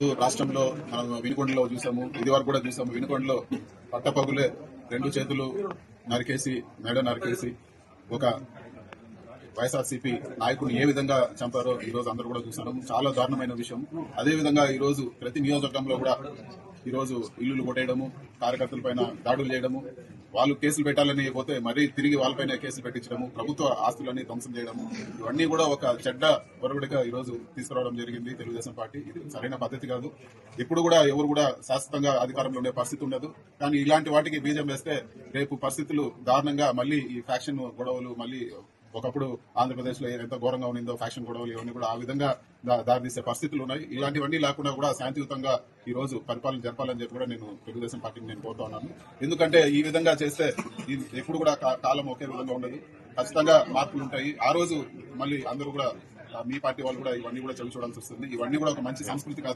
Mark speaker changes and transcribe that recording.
Speaker 1: రాష్ట్రంలో మనం వినుకొండలో చూసాము ఇది వరకు కూడా చూసాము. వినుకొండలో పట్టపగులే రెండు చేతులు నరికేసి మెడ నరికేసి ఒక వైఎస్ఆర్సీపీ నాయకుడిని ఏ విధంగా చంపారో ఈ రోజు అందరూ కూడా చూసాము. చాలా దారుణమైన విషయం. అదే విధంగా ఈ రోజు ప్రతి నియోజకవర్గంలో కూడా ఈ రోజు ఇల్లులు కొట్టేయడము కార్యకర్తల పైన దాడులు చేయడము వాళ్ళు కేసులు పెట్టాలని పోతే మరీ తిరిగి వాళ్ళపైన కేసులు పెట్టించడము ప్రభుత్వ ఆస్తులన్నీ ధ్వంసం చేయడము ఇవన్నీ కూడా ఒక చెడ్డ ఒరవడిగా ఈరోజు రోజు తీసుకురావడం జరిగింది తెలుగుదేశం పార్టీ. ఇది సరైన పద్ధతి కాదు. ఇప్పుడు కూడా ఎవరు కూడా శాశ్వతంగా అధికారంలో ఉండే పరిస్థితి ఉండదు. కానీ ఇలాంటి వాటికి బీజం వేస్తే రేపు పరిస్థితులు దారుణంగా మళ్ళీ ఈ ఫ్యాక్షన్ గొడవలు మళ్ళీ ఒకప్పుడు ఆంధ్రప్రదేశ్లో ఎంత ఘోరంగా ఉన్నిందో ఫ్యాక్షన్ గొడవలు ఇవన్నీ కూడా ఆ విధంగా దారితీసే పరిస్థితులు ఉన్నాయి. ఇలాంటివన్నీ లేకుండా కూడా శాంతియుతంగా ఈ రోజు పరిపాలన జరపాలని చెప్పి కూడా నేను తెలుగుదేశం పార్టీని నేను కోరుతా ఉన్నాను. ఎందుకంటే ఈ విధంగా చేస్తే ఇది ఎప్పుడు కూడా కా- కాలం ఒకే విధంగా ఉండదు. ఖచ్చితంగా మార్పులు ఉంటాయి. ఆ రోజు మళ్ళీ అందరూ కూడా మీ పార్టీ వాళ్ళు కూడా ఇవన్నీ కూడా చవి చూడాల్సి వస్తుంది. ఇవన్నీ కూడా ఒక మంచి సంస్కృతి కాదు.